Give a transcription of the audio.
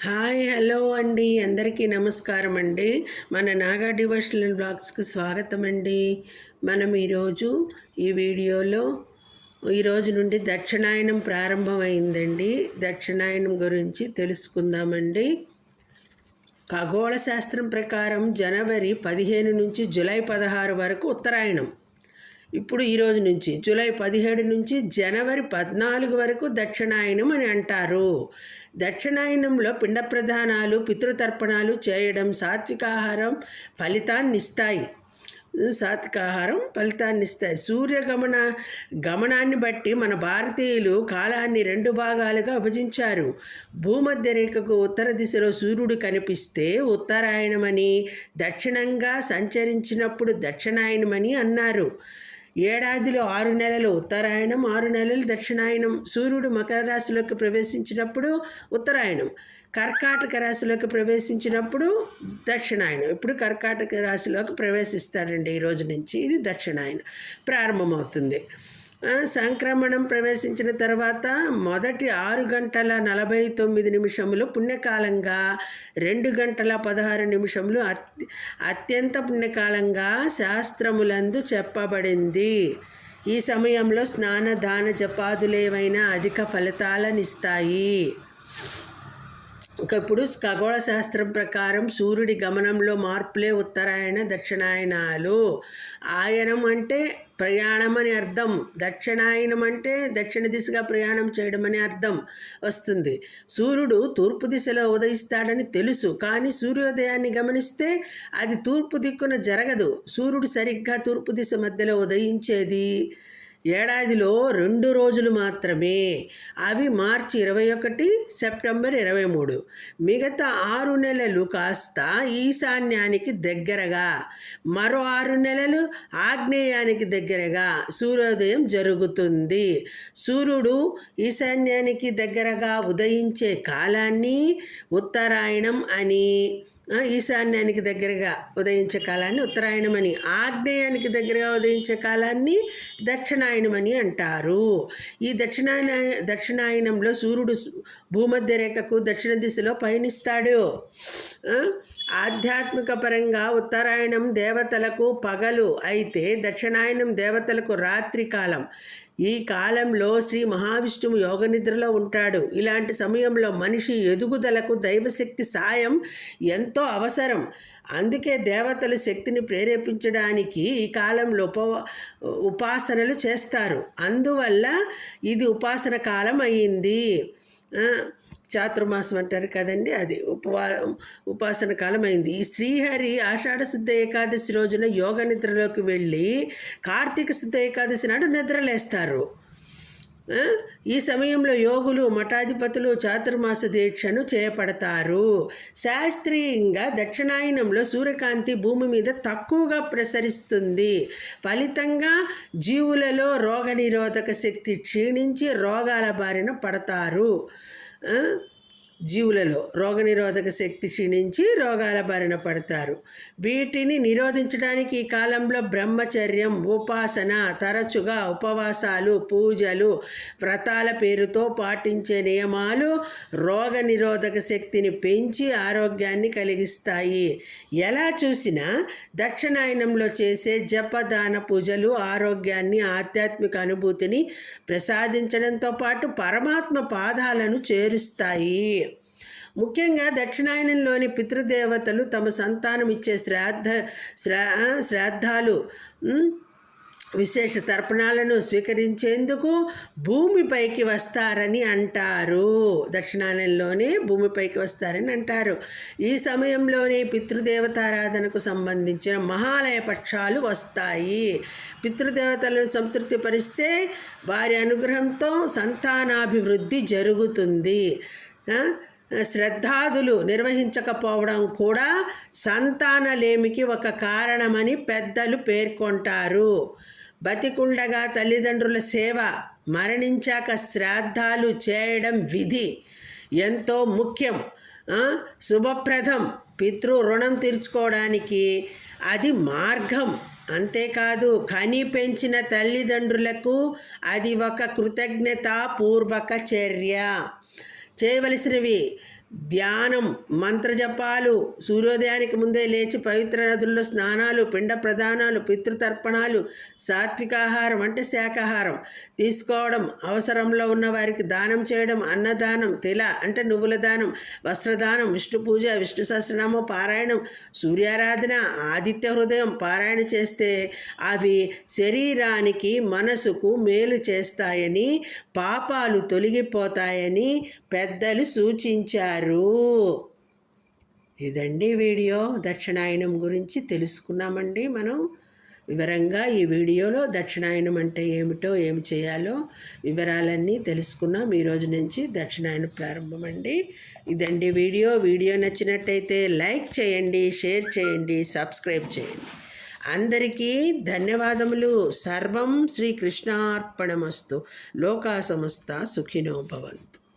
Hi hello అండి. అందరికీ నమస్కారం అండి. మన నాగా డివోషనల్ బ్లాగ్స్కి స్వాగతం అండి. మనం ఈరోజు ఈ వీడియోలో ఈరోజు నుండి దక్షిణాయనం ప్రారంభమైందండి. దక్షిణాయనం గురించి తెలుసుకుందామండి. ఖగోళ శాస్త్రం ప్రకారం జనవరి పదిహేను నుంచి జూలై పదహారు వరకు ఉత్తరాయణం. ఇప్పుడు ఈరోజు నుంచి జూలై పదిహేడు నుంచి జనవరి పద్నాలుగు వరకు దక్షిణాయనం అని అంటారు. దక్షిణాయనంలో పిండ ప్రధానాలు పితృతర్పణాలు చేయడం సాత్వికాహారం ఫలితాన్ని ఇస్తాయి సాత్వికాహారం ఫలితాన్ని ఇస్తాయి సూర్యగమన గమనాన్ని బట్టి మన భారతీయులు కాలాన్ని రెండు భాగాలుగా విభజించారు. భూమధ్య రేఖకు ఉత్తర దిశలో సూర్యుడు కనిపిస్తే ఉత్తరాయణమని దక్షిణంగా సంచరించినప్పుడు దక్షిణాయనమని అన్నారు. ఏడాదిలో ఆరు నెలలు ఉత్తరాయణం ఆరు నెలలు దక్షిణాయనం సూర్యుడు మకర రాశిలోకి ప్రవేశించినప్పుడు ఉత్తరాయణం. కర్కాటక రాశిలోకి ప్రవేశించినప్పుడు దక్షిణాయనం ఇప్పుడు కర్కాటక రాశిలోకి ప్రవేశిస్తాడండి ఈ రోజు నుంచి. ఇది దక్షిణాయనం ప్రారంభమవుతుంది. సంక్రమణం ప్రవేశించిన తర్వాత మొదటి ఆరు గంటల నలభై తొమ్మిది నిమిషములు పుణ్యకాలంగా రెండు గంటల పదహారు నిమిషములు అత్యంత పుణ్యకాలంగా శాస్త్రములందు చెప్పబడింది. ఈ సమయంలో స్నాన దాన జపాదులేవైనా అధిక ఫలితాలనిస్తాయి. ఒకప్పుడు ఖగోళ శాస్త్రం ప్రకారం సూర్యుడి గమనంలో మార్పులే ఉత్తరాయణ దక్షిణాయనాలు. ఆయనం అంటే ప్రయాణం అని అర్థం. దక్షిణాయనం అంటే దక్షిణ దిశగా ప్రయాణం చేయడం అని అర్థం వస్తుంది. సూర్యుడు తూర్పు దిశలో ఉదయిస్తాడని తెలుసు కానీ సూర్యోదయాన్ని గమనిస్తే అది తూర్పు దిక్కున జరగదు. సూర్యుడు సరిగ్గా తూర్పు దిశ మధ్యలో ఉదయించేది ఏడాదిలో రెండు రోజులు మాత్రమే. అవి మార్చి ఇరవై ఒకటి సెప్టెంబర్ ఇరవై మూడు. మిగతా ఆరు నెలలు కాస్త ఈశాన్యానికి దగ్గరగా. మరో ఆరు నెలలు ఆగ్నేయానికి దగ్గరగా సూర్యోదయం జరుగుతుంది. సూర్యుడు ఈశాన్యానికి దగ్గరగా ఉదయించే కాలాన్ని ఉత్తరాయణం అని. ఈశాన్యానికి దగ్గరగా ఉదయించే కాలాన్ని ఉత్తరాయణమని ఆగ్నేయానికి దగ్గరగా ఉదయించే కాలాన్ని దక్షిణాయనమని అంటారు. ఈ దక్షిణాయన దక్షిణాయనంలో సూర్యుడు భూమధ్య రేఖకు దక్షిణ దిశలో పయనిస్తాడు. ఆధ్యాత్మిక పరంగా ఉత్తరాయణం దేవతలకు పగలు. అయితే దక్షిణాయనం దేవతలకు రాత్రి కాలం. ఈ కాలంలో శ్రీ మహావిష్ణువు యోగ నిద్రలో ఉంటాడు. ఇలాంటి సమయంలో మనిషి ఎదుగుదలకు దైవశక్తి సాయం ఎంతో అవసరం. అందుకే దేవతలు శక్తిని ప్రేరేపించడానికి ఈ కాలంలో ఉప ఉపాసనలు చేస్తారు. అందువల్ల ఇది ఉపాసన కాలం అయ్యింది చాతుర్మాసం అంటారు కదండి అది ఉపవా ఉపాసన కాలమైంది. ఈ శ్రీహరి ఆషాఢ శుద్ధ ఏకాదశి రోజున యోగ నిద్రలోకి వెళ్ళి కార్తీక శుద్ధ ఏకాదశి నాడు నిద్రలేస్తారు. ఈ సమయంలో యోగులు మఠాధిపతులు చాతుర్మాస దీక్షను చేపడతారు. శాస్త్రీయంగా దక్షిణాయనంలో సూర్యకాంతి భూమి మీద తక్కువగా ప్రసరిస్తుంది. ఫలితంగా జీవులలో రోగనిరోధక శక్తి క్షీణించి రోగాల బారిన పడతారు. జీవులలో రోగనిరోధక శక్తి క్షీణించి రోగాల బారిన పడతారు. వీటిని నిరోధించడానికి ఈ కాలంలో బ్రహ్మచర్యం ఉపాసన తరచుగా ఉపవాసాలు పూజలు వ్రతాల పేరుతో పాటించే నియమాలు రోగనిరోధక శక్తిని పెంచి ఆరోగ్యాన్ని కలిగిస్తాయి. ఎలా చూసినా దక్షిణాయనంలో చేసే జపదాన పూజలు ఆరోగ్యాన్ని ఆధ్యాత్మిక అనుభూతిని ప్రసాదించడంతో పాటు పరమాత్మ పాదాలను చేరుస్తాయి. ముఖ్యంగా దక్షిణాయనంలోని పితృదేవతలు తమ సంతానం ఇచ్చే శ్రాద్ధ శ్రా శ్రాద్ధాలు విశేష తర్పణాలను స్వీకరించేందుకు భూమిపైకి వస్తారని అంటారు. దక్షిణాయనంలోనే భూమిపైకి వస్తారని అంటారు. ఈ సమయంలోనే పితృదేవతారాధనకు సంబంధించిన మహాలయ పక్షాలు వస్తాయి. పితృదేవతలను సంతృప్తిపరిస్తే వారి అనుగ్రహంతో సంతానాభివృద్ధి జరుగుతుంది. శ్రద్ధాదులు నిర్వహించకపోవడం కూడా సంతానలేమికి ఒక కారణమని పెద్దలు పేర్కొంటారు. బతికుండగా తల్లిదండ్రుల సేవ మరణించాక శ్రాద్ధాలు చేయడం విధి ఎంతో ముఖ్యం. శుభప్రదం. పితృ రుణం తీర్చుకోవడానికి అది మార్గం. అంతేకాదు కని పెంచిన తల్లిదండ్రులకు అది ఒక కృతజ్ఞతాపూర్వక చర్య. చేయవలసినవి. ధ్యానం మంత్రజపాలు సూర్యోదయానికి ముందే లేచి పవిత్ర నదుల్లో స్నానాలు పిండ ప్రదానాలు పితృతర్పణాలు సాత్వికాహారం అంటే శాకాహారం తీసుకోవడం అవసరంలో ఉన్న వారికి దానం చేయడం అన్నదానం తిల అంటే నువ్వుల దానం వస్త్రదానం విష్ణు పూజ విష్ణు సహస్రనామ పారాయణం సూర్యారాధన ఆదిత్య హృదయం పారాయణ చేస్తే అవి శరీరానికి మనసుకు మేలు చేస్తాయని పాపాలు తొలగిపోతాయని పెద్దలు సూచించారు. ఇదండి వీడియో. దక్షిణాయనం గురించి తెలుసుకున్నామండి మనం. వివరంగా ఈ వీడియోలో దక్షిణాయనం అంటే ఏమిటో ఏమి చేయాలో వివరాలన్నీ తెలుసుకున్నాం. ఈరోజు రోజు నుంచి దక్షిణాయనం ప్రారంభమండి. ఇదండి వీడియో. వీడియో నచ్చినట్టయితే లైక్ చేయండి షేర్ చేయండి సబ్స్క్రైబ్ చేయండి. అందరికీ ధన్యవాదములు. సర్వం శ్రీకృష్ణార్పణమస్తు. లోకా సమస్త సుఖినో భవంతు.